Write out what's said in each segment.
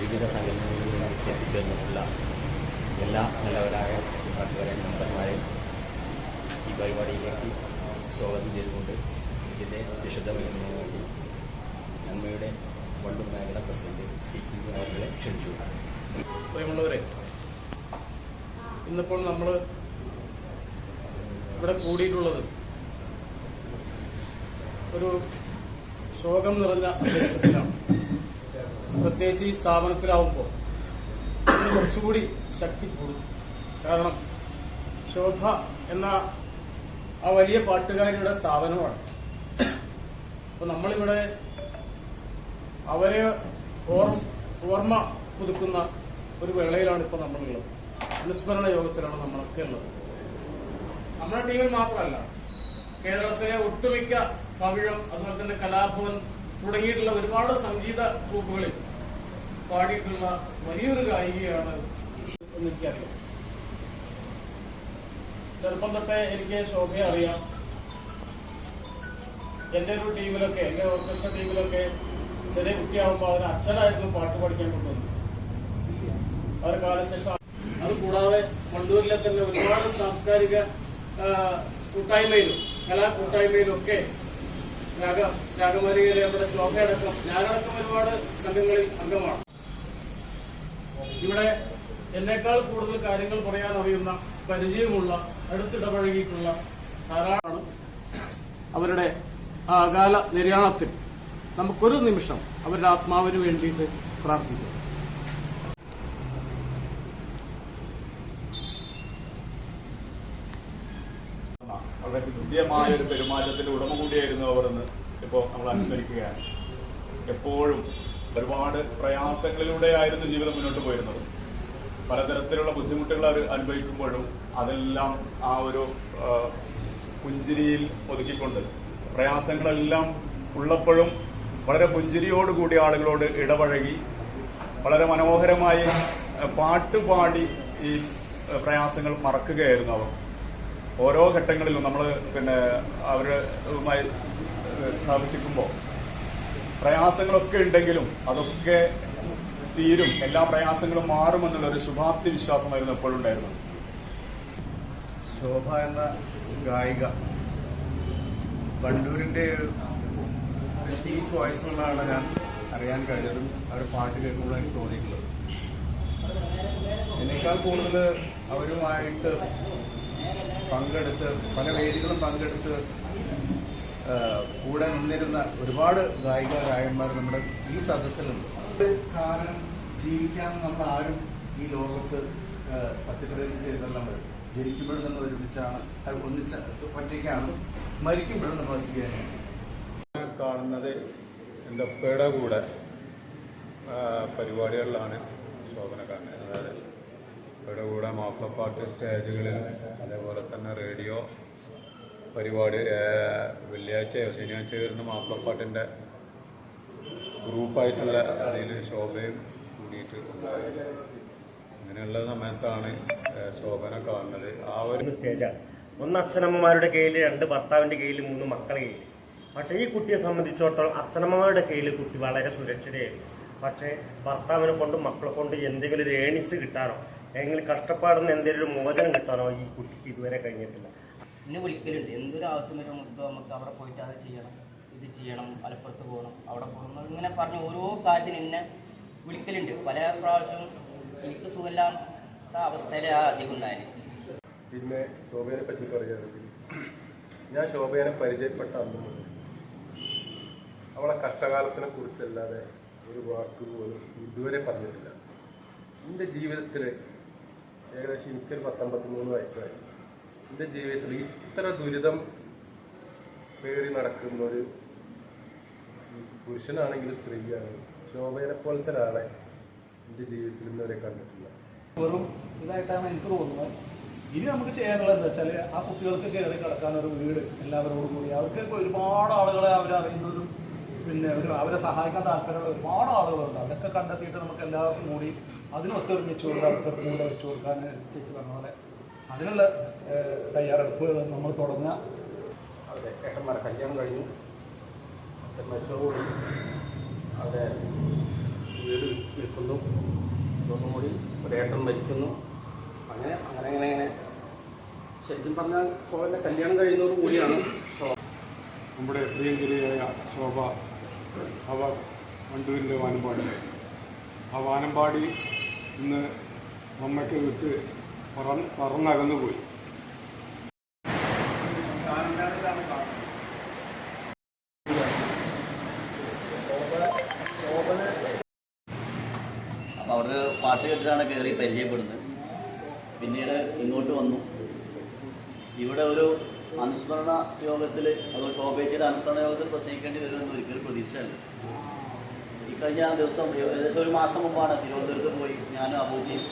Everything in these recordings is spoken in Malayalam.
വിവിധ സംഘടനകളിലേക്ക് എത്തിച്ചേർന്നിട്ടുള്ള എല്ലാ നല്ലവരായ നാട്ടുകാരെ മെമ്പർമാരെയും ഈ പരിപാടിയിലേക്ക് സ്വാഗതം ചെയ്തുകൊണ്ട് ഇതിന്റെ അധ്യക്ഷത വഹിക്കുന്നതിന് വേണ്ടി നന്മയുടെ വണ്ടൂർ മേഖല പ്രസിഡന്റ് സി പി അവരെ ക്ഷണിച്ചു. പ്രിയമുള്ളവരെ ഇന്നിപ്പോൾ നമ്മൾ ഇവിടെ കൂടിയിട്ടുള്ളത് ഒരു ശോകം നിറഞ്ഞ അന്തരീക്ഷത്തിലാണ് പ്രത്യേകിച്ച് ഈ സ്ഥാപനത്തിലാവുമ്പോൾ കുറച്ചുകൂടി ശക്തി കൂടും. കാരണം ശോഭ എന്ന ആ വലിയ പാട്ടുകാരിയുടെ സ്ഥാപനമാണ്. അപ്പൊ നമ്മളിവിടെ അവരെ ഓർമ്മ പുതുക്കുന്ന ഒരു വേളയിലാണ് ഇപ്പൊ നമ്മളുള്ളത്. അനുസ്മരണ യോഗത്തിലാണ് നമ്മളൊക്കെ ഉള്ളത്. നമ്മുടെ ടീമിൽ മാത്രമല്ല കേരളത്തിലെ ഒട്ടുമിക്ക പവിഴം അതുപോലെ തന്നെ കലാഭവൻ തുടങ്ങിയിട്ടുള്ള ഒരുപാട് സംഗീത ഗ്രൂപ്പുകളിൽ പാടിയിട്ടുള്ള വലിയൊരു ഗായികയാണ് എനിക്കറിയാം. ചെറുപ്പം തൊട്ടേ എനിക്ക് ശോഭയെ അറിയാം. എന്റെ ഒരു ടീമിലൊക്കെ എന്റെ ഓർക്കസ്ട്ര ടീമിലൊക്കെ ചെറിയ കുട്ടിയാവുമ്പോൾ അവർ അച്ഛനായിരുന്നു പാട്ട് പഠിക്കാൻ കൊണ്ടുവന്നു അവർ കാലശേഷം അത് കൂടാതെ വണ്ടൂരിലെ തന്നെ ഒരുപാട് സാംസ്കാരിക കൂട്ടായ്മയിലും കലാ കൂട്ടായ്മയിലും ഒക്കെ രാഗ രാഗമാലികയിലെ നമ്മുടെ ശോഭയടക്കം ഞാനടക്കം ഒരുപാട് സംഘങ്ങളിൽ അംഗമാണ്. ഇവിടെ എന്നേക്കാൾ കൂടുതൽ കാര്യങ്ങൾ പറയാൻ അറിയുന്ന പരിചയമുള്ള അടുത്തിടപഴകിയിട്ടുള്ള ധാരാളമാണ് അവരുടെ ആ അകാല നിര്യാണത്തിൽ നമുക്കൊരു നിമിഷം അവരുടെ ആത്മാവിന് വേണ്ടിയിട്ട് പ്രാർത്ഥിക്കാം വളരെ ഹൃദ്യമായ ഒരു പെരുമാറ്റത്തിന്റെ ഉടമ കൂടിയായിരുന്നു അവർ എന്ന് ഇപ്പോൾ നമ്മൾ അനുസ്മരിക്കുകയാണ്. എപ്പോഴും ഒരുപാട് പ്രയാസങ്ങളിലൂടെയായിരുന്നു ജീവിതം മുന്നോട്ട് പോയിരുന്നത്. പലതരത്തിലുള്ള ബുദ്ധിമുട്ടുകൾ അവർ അനുഭവിക്കുമ്പോഴും അതെല്ലാം ആ ഒരു പുഞ്ചിരിയിൽ ഒതുക്കിക്കൊണ്ട് പ്രയാസങ്ങളെല്ലാം ഉള്ളപ്പോഴും വളരെ പുഞ്ചിരിയോടുകൂടി ആളുകളോട് ഇടപഴകി വളരെ മനോഹരമായി പാട്ടുപാടി ഈ പ്രയാസങ്ങൾ മറക്കുകയായിരുന്നു അവർ. ഓരോ ഘട്ടങ്ങളിലും നമ്മൾ പിന്നെ അവരുമായി താമസിക്കുമ്പോൾ പ്രയാസങ്ങളൊക്കെ ഉണ്ടെങ്കിലും അതൊക്കെ തീരും. എല്ലാ പ്രയാസങ്ങളും മാറുമെന്നുള്ള ഒരു ശുഭാപ്തി വിശ്വാസമായിരുന്നു എപ്പോഴും ഉണ്ടായിരുന്നു ശോഭ എന്ന ഗായിക വണ്ടൂരിന്റെ സ്പീക്ക് വോയിസ് എന്നുള്ളതാണ് ഞാൻ അറിയാൻ കഴിഞ്ഞതും അവർ പാട്ട് കേൾക്കുമ്പോൾ എനിക്ക് തോന്നിയിട്ടുള്ളത്. എന്നേക്കാൾ കൂടുതൽ അവരുമായിട്ട് പങ്കെടുത്ത് പല വേദികളും പങ്കെടുത്ത് കൂടെ നിന്നിരുന്ന ഒരുപാട് ഗായിക ഗായകന്മാർ നമ്മുടെ ഈ സദസ്സിലുണ്ട്. കാലം ജീവിക്കാൻ നമ്മൾ ആരും ഈ ലോകത്ത് സത്യപ്രതിജ്ഞ ചെയ്തല്ല നമ്മൾ ജനിക്കുമ്പോഴും നമ്മൾ ഒരുമിച്ചാണ് അത് ഒന്നിച്ച ഒറ്റയ്ക്കാണ് മരിക്കുമ്പോഴും നമ്മൾ ഒറ്റയ്ക്കാണ് കാണുന്നത് എന്റെ ഉപ്പയുടെ കൂടെ പരിപാടികളിലാണ് ശോഭന കാണുന്നത് അതായത് ഉപ്പയുടെ കൂടെ മാപ്പിളപ്പാട്ട് സ്റ്റേജുകളിൽ അതേപോലെ തന്നെ റേഡിയോ പരിപാടി വെള്ളിയാഴ്ചയോ ശനിയാഴ്ചയോ വരുന്ന മാപ്പിളപ്പാട്ടിന്റെ ഗ്രൂപ്പായിട്ടുള്ള അതിൽ ശോഭയും കൂടിയിട്ട് ഉണ്ടായത്. അങ്ങനെയുള്ള സമയത്താണ് ശോഭന കാണുന്നത്. ആ ഒരു സ്റ്റേജാണ്. ഒന്ന് അച്ഛനമ്മമാരുടെ കയ്യിൽ രണ്ട് ഭർത്താവിന്റെ കയ്യിൽ മൂന്ന് മക്കളെ കയ്യിൽ പക്ഷേ ഈ കുട്ടിയെ സംബന്ധിച്ചിടത്തോളം അച്ഛനമ്മമാരുടെ കയ്യിൽ കുട്ടി വളരെ സുരക്ഷിതയായിരുന്നു. പക്ഷേ ഭർത്താവിനെ കൊണ്ട് മക്കളെ കൊണ്ട് എന്തെങ്കിലും ഒരു ഏണിങ്സ് കിട്ടാനോ എങ്കിലും കഷ്ടപ്പാടുന്ന എന്തെങ്കിലും ഒരു മോചനം കിട്ടാനോ ഈ കുട്ടിക്ക് ഇതുവരെ കഴിഞ്ഞിട്ടില്ല. എന്നെ വിളിക്കലുണ്ട്. എന്തൊരു ആവശ്യം വരും നമുക്ക് അവിടെ പോയിട്ട് അത് ചെയ്യണം ഇത് ചെയ്യണം മലപ്പുറത്ത് പോകണം അവിടെ പോകണം ഇങ്ങനെ പറഞ്ഞ ഓരോ കാര്യത്തിന് എന്നെ വിളിക്കലുണ്ട്. പല പ്രാവശ്യം എനിക്ക് സുഖമില്ലാത്ത അവസ്ഥയിലാണ് അധികം ഉണ്ടായത്. പിന്നെ ശോഭയെ പറ്റി പറയുകയാണെങ്കിൽ ഞാൻ ശോഭയെ പരിചയപ്പെട്ട അന്ന് അവളെ കഷ്ടകാലത്തിനെ കുറിച്ചല്ലാതെ ഒരു വാക്ക് പോലും ഇതുവരെ പറഞ്ഞിട്ടില്ല. എന്റെ ജീവിതത്തിൽ ഏകദേശം എനിക്കൊരു പത്തൊമ്പത്തി മൂന്ന് വയസ്സായി. എന്റെ ജീവിതത്തിൽ ഇത്ര ദുരിതം പേറി നടക്കുന്ന ഒരു പുരുഷനാണെങ്കിലും സ്ത്രീയാണെങ്കിലും ശോഭയെ പോലത്തെ ഒരാളെ എന്റെ ജീവിതത്തിൽ ഇന്നുവരെ കണ്ടിട്ടില്ല. വെറും ഇതായിട്ടാണ് എനിക്ക് തോന്നുന്നത്. ഇനി നമുക്ക് ചെയ്യാനുള്ളത് എന്താ വെച്ചാൽ ആ കുട്ടികൾക്ക് കയറി കിടക്കാൻ ഒരു വീട് എല്ലാവരോടും കൂടി. അവർക്ക് ഒരുപാട് ആളുകളെ അവരറിയുന്നതും പിന്നെ ഒരു അവരെ സഹായിക്കാൻ താല്പര്യമുള്ള ഒരുപാട് ആളുകളുണ്ട്. അതൊക്കെ കണ്ടെത്തിയിട്ട് നമുക്ക് എല്ലാവർക്കും കൂടി അതിനൊത്തൊരുമിച്ചുകൊണ്ട് അവർക്ക് കൂടെ വെച്ചു കൊടുക്കാൻ ചേച്ചി പറഞ്ഞ പോലെ അതിനുള്ള തയ്യാറെടുപ്പുകൾ നമ്മൾ തുടങ്ങുക. അവിടെ ഏട്ടന്മാരെ കല്യാണം കഴിഞ്ഞു. അച്ഛൻ മരിച്ചതോടുകൂടി അവരെ വീട് വിൽക്കുന്നു. കൂടി ഒരു ഒരേട്ടൻ മരിക്കുന്നു. അങ്ങനെ അങ്ങനെ അങ്ങനെ അങ്ങനെ. ശരിക്കും പറഞ്ഞാൽ ശോഭന്റെ കല്യാണം കഴിയുന്നതോട് കൂടിയാണ് നമ്മുടെ പ്രിയങ്കരിയായ ശോഭ അവർ വണ്ടൂരിന്റെ വാനമ്പാടി. ആ വാനമ്പാടി ഇന്ന് നമ്മയ്ക്ക് വിട്ട് പറന്ന് പറന്നകന്നു പോയി. അപ്പോൾ അവർ പാട്ട് കേട്ടിട്ടാണ് കയറി പരിചയപ്പെടുന്നത്. പിന്നീട് ഇങ്ങോട്ട് വന്നു. ഇവിടെ ഒരു അനുസ്മരണ യോഗത്തിൽ അതോ ശോഭേച്ചിയുടെ അനുസ്മരണ യോഗത്തിൽ പ്രസംഗിക്കേണ്ടി വരുമെന്ന് ഒരിക്കലും പ്രതീക്ഷയല്ല. കഴിഞ്ഞ ദിവസം ഏകദേശം ഒരു മാസം മുമ്പാണ് തിരുവനന്തപുരത്ത് പോയി. ഞാനും അബൂബിയും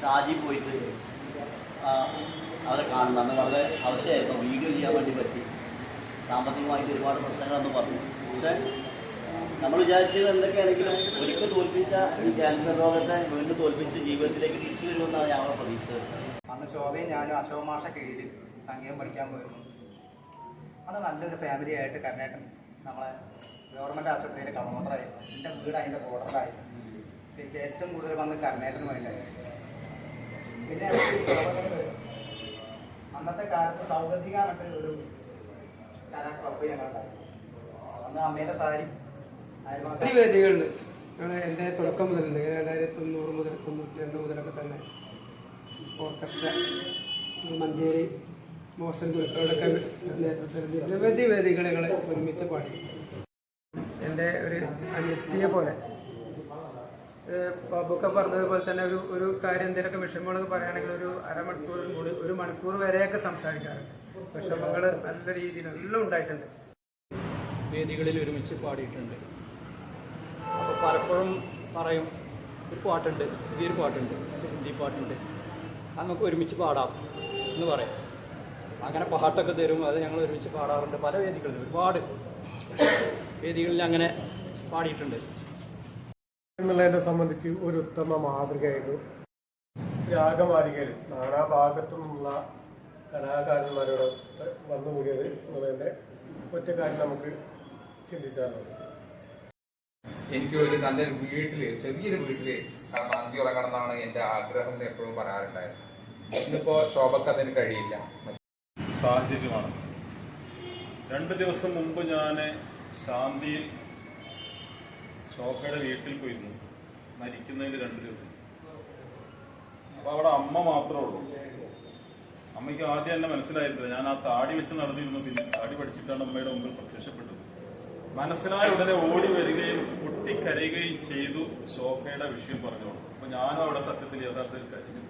ഷാജി പോയിട്ട് അവരെ കാണുന്നത് അന്ന് വളരെ ആവശ്യമായിരുന്നു വീഡിയോ ചെയ്യാൻ വേണ്ടി പറ്റി. സാമ്പത്തികമായിട്ട് ഒരുപാട് പ്രശ്നങ്ങളൊന്നും പറഞ്ഞു പക്ഷേ നമ്മൾ വിചാരിച്ചത് എന്തൊക്കെയാണെങ്കിലും ഒരിക്കൽ തോൽപ്പിച്ച ഈ ക്യാൻസർ രോഗത്തെ വീണ്ടും തോൽപ്പിച്ച് ജീവിതത്തിലേക്ക് തിരിച്ചു വരുമെന്നാണ് ഞങ്ങളുടെ പ്രതീക്ഷിച്ചത് അന്ന് ശോഭയും ഞാനും അശോക മാഷ സംഗീതം പഠിക്കാൻ പോയിരുന്നു. അത് നല്ലൊരു ഫാമിലി ആയിട്ട് കർണേട്ടൻ നമ്മളെ ഗവൺമെന്റ് ആശുപത്രിയിലെ കൗണ്ടറായി എന്റെ വീട് അതിന്റെ ബോർഡറായി എനിക്ക് ഏറ്റവും കൂടുതൽ വന്ന് കർണേട്ടന് വേണ്ടിയായിരുന്നു പിന്നെ അന്നത്തെ കാലത്ത് സൗഗന്ധിക ഒരു കലാ ക്ലബ്ബ് ഞങ്ങളുണ്ടായി അന്ന് അമ്മയുടെ സാരി എന്റെ തുടക്കം മുതൽ രണ്ടായിരത്തി തൊണ്ണൂറ് മുതൽ തൊണ്ണൂറ്റി രണ്ട് മുതലൊക്കെ തന്നെ ഓർക്കസ്ട്ര മഞ്ചേരി മോഷൻ ഗുരുക്കളുടെയൊക്കെ നേതൃത്വത്തിൽ നിരവധി വേദികളെ ഒരുമിച്ച് പാടി. എന്റെ ഒരു അനിയത്തിയെ പോലെ. ബാബുക്കെ പറഞ്ഞതുപോലെ തന്നെ ഒരു ഒരു കാര്യം എന്തെങ്കിലുമൊക്കെ വിഷമങ്ങളൊക്കെ പറയുകയാണെങ്കിൽ ഒരു അരമണിക്കൂർ കൂടി ഒരു മണിക്കൂർ വരെയൊക്കെ സംസാരിക്കാറുണ്ട്. വിഷമങ്ങൾ നല്ല രീതിയിൽ എല്ലാം ഉണ്ടായിട്ടുണ്ട്. വേദികളിൽ ഒരുമിച്ച് പാടിയിട്ടുണ്ട്. അപ്പോൾ പലപ്പോഴും പറയും ഒരു പാട്ടുണ്ട് പുതിയൊരു പാട്ടുണ്ട് ഹിന്ദി പാട്ടുണ്ട്. അത് നമുക്ക് ഒരുമിച്ച് പാടാം എന്ന് പറയും. അങ്ങനെ പാട്ടൊക്കെ തരും അത് ഞങ്ങൾ ഒരുമിച്ച് പാടാറുണ്ട് പല വേദികളിലും. ഒരുപാട്. വേദികളിൽ അങ്ങനെ പാടിയിട്ടുണ്ട്. എന്നുള്ളതിനെ സംബന്ധിച്ച് ഒരു ഉത്തമ മാതൃകയായിരുന്നു. രാഗമാലികയിൽ നാനാഭാഗത്തു നിന്നുള്ള കലാകാരന്മാരോട് വന്നുകൂടിയത് എന്നുള്ളതിന്റെ ഒറ്റ കാര്യം നമുക്ക് ചിന്തിച്ചാലുണ്ട് എനിക്ക് ഒരു നല്ലൊരു വീട്ടിൽ ചെറിയൊരു വീട്ടിൽ അന്തി ഉറങ്ങണം എന്നാണ് എന്റെ ആഗ്രഹം എന്ന് എപ്പോഴും പറയാറുണ്ടായിരുന്നു. ഇന്നിപ്പോ ശോഭക്ക് അതിന് കഴിയില്ല. സാഹചര്യമാണ്. രണ്ട് ദിവസം മുമ്പ് ഞാൻ ശാന്തിയിൽ ശോഭയുടെ വീട്ടിൽ പോയിരുന്നു. മരിക്കുന്നതിന് രണ്ട് ദിവസം. അപ്പൊ അവിടെ അമ്മ മാത്രമേ ഉള്ളൂ. അമ്മയ്ക്ക് ആദ്യം എന്നെ മനസ്സിലായിരുന്നില്ല. ഞാൻ ആ താടി വെച്ച് നടന്നിരുന്നു. പിന്നെ താടി പഠിച്ചിട്ടാണ് അമ്മയുടെ മുമ്പിൽ പ്രത്യക്ഷപ്പെട്ടത്. മനസ്സിലായ ഉടനെ ഓടി വരികയും പൊട്ടിക്കരയുകയും ചെയ്തു ശോഭയുടെ വിഷയം പറഞ്ഞോളൂ. അപ്പൊ ഞാനും അവിടെ സത്യത്തിൽ യഥാർത്ഥത്തിൽ കഴിഞ്ഞു.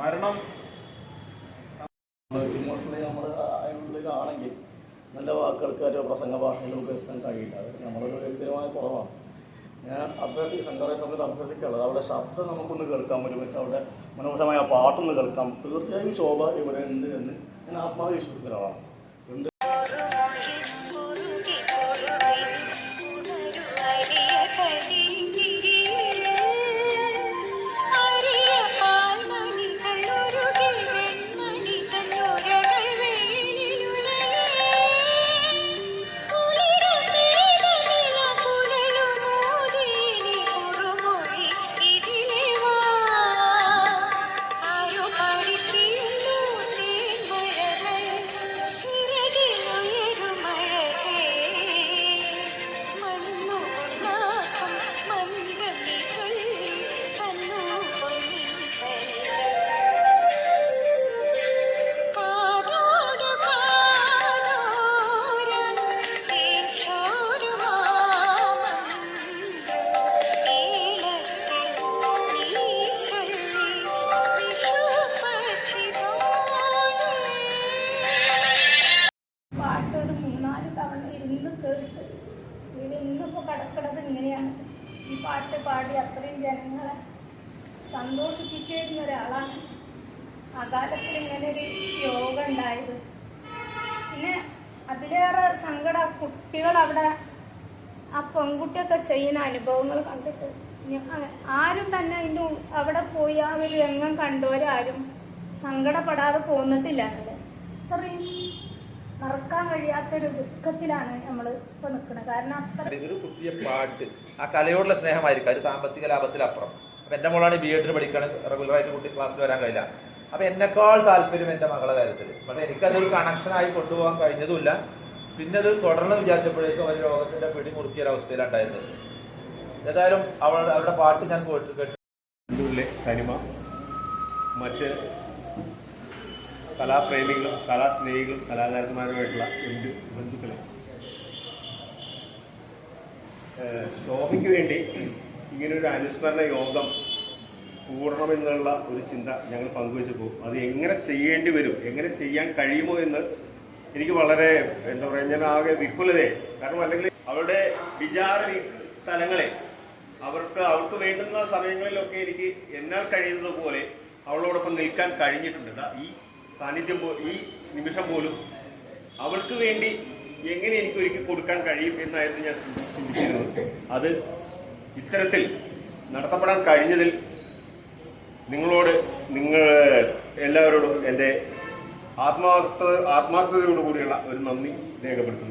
മരണം ഇമോഷണലി നമ്മൾ അതിനുള്ളിലാണെങ്കിൽ നല്ല വാക്കുകൾക്ക് ഒരു പ്രസംഗ ഭാഷയിൽ നമുക്ക് എത്താൻ കഴിയില്ല. അത് നമ്മളൊരു വ്യക്തിപരമായ കുറവാണ്. ഞാൻ അഭ്യർത്ഥി സംഘടന സമയത്ത് അഭ്യർത്ഥിക്കുള്ളത് അവിടെ ശബ്ദം നമുക്കൊന്ന് കേൾക്കാൻ വെച്ചാൽ അവിടെ മനോഹരമായ പാട്ടൊന്ന് കേൾക്കാം. തീർച്ചയായും ശോഭ ഇവിടെ ഉണ്ട് എന്ന് ഞാൻ ആത്മാവിശ്വസിക്കുന്ന ഒരാളാണ്. ഒരു മൂന്നാൽ തവണ ഇരുന്ന് കേട്ട്. ഇവിടെ ഇന്നിപ്പോൾ കടക്കണത് ഇങ്ങനെയാണ്. ഈ പാട്ട് പാടി അത്രയും ജനങ്ങളെ സന്തോഷിപ്പിച്ചിരുന്ന ഒരാളാണ് ആ കാലത്തിൽ ഇങ്ങനെ ഒരു യോഗ ഉണ്ടായത്. പിന്നെ അതിലേറെ സങ്കടം കുട്ടികൾ അവിടെ ആ പെൺകുട്ടിയൊക്കെ ചെയ്യുന്ന അനുഭവങ്ങൾ കണ്ടിട്ട് ആരും തന്നെ അതിന്റെ അവിടെ പോയി ആ ഒരു രംഗം കണ്ടവരാരും സങ്കടപ്പെടാതെ പോന്നിട്ടില്ല. എന്നല്ലേ അത്രയും മറക്കാൻ കഴിയാത്തൊരു ദുഃഖത്തിലാണ് നമ്മൾ ഇപ്പൊ നിൽക്കുന്നത് കാരണം അത്ര ഒരു കുട്ടിയെ പാട്ട്. ആ കലയോടുള്ള സ്നേഹമായിരിക്കും. ഒരു സാമ്പത്തിക ലാഭത്തിലപ്പുറം അപ്പൊ എന്റെ മോളാണ് ബി എഡിന് പഠിക്കാണ് റെഗുലറായിട്ട് കുട്ടി ക്ലാസ്സിൽ വരാൻ കഴിയില്ല. അപ്പൊ എന്നെക്കാൾ താല്പര്യം എന്റെ മകളെ കാര്യത്തിൽ പക്ഷെ എനിക്കതൊരു കണക്ഷനായി കൊണ്ടുപോകാൻ കഴിഞ്ഞതുമില്ല. പിന്നെ അത് തുടർന്ന് വിചാരിച്ചപ്പോഴേക്കും ഒരു രോഗത്തിന്റെ പിടി മുറുക്കിയ ഒരവസ്ഥയിലാണ് ഉണ്ടായിരുന്നത് ഏതായാലും അവളുടെ അവരുടെ പാട്ട് ഞാൻ കേട്ടു കേട്ടു തനിമ മറ്റ് കലാപ്രേമികളും കലാസ്നേഹികളും കലാകാരന്മാരുമായിട്ടുള്ള എന്റെ ബന്ധുക്കളെ? ശോഭയ്ക്ക് വേണ്ടി ഇങ്ങനൊരു അനുസ്മരണ യോഗം കൂടണമെന്നുള്ള ഒരു ചിന്ത ഞങ്ങൾ പങ്കുവച്ചപ്പോൾ അത് എങ്ങനെ ചെയ്യേണ്ടി വരും എങ്ങനെ ചെയ്യാൻ കഴിയുമോ എന്ന് എനിക്ക് വളരെ എന്താ പറയുക ഞാൻ ആകെ വിഹുലതയെ കാരണം അല്ലെങ്കിൽ അവരുടെ വിചാര തലങ്ങളെ അവർക്ക് അവർക്ക് വേണ്ടുന്ന സമയങ്ങളിലൊക്കെ എനിക്ക് എന്നാൽ കഴിയുന്നത് പോലെ അവളോടൊപ്പം നിൽക്കാൻ കഴിഞ്ഞിട്ടുണ്ട്. ഈ സാന്നിധ്യം ഈ നിമിഷം പോലും അവൾക്ക് വേണ്ടി എങ്ങനെ എനിക്ക് ഒരുക്കി കൊടുക്കാൻ കഴിയും എന്നായിരുന്നു ഞാൻ ചിന്തിച്ചിരുന്നത്. അത് ഇത്തരത്തിൽ നടത്തപ്പെടാൻ കഴിഞ്ഞതിൽ നിങ്ങളോട് നിങ്ങൾ എല്ലാവരോടും എന്റെ ആത്മാർത്ഥ ആത്മാർത്ഥതയോടുകൂടിയുള്ള ഒരു നന്ദി രേഖപ്പെടുത്തുന്നു.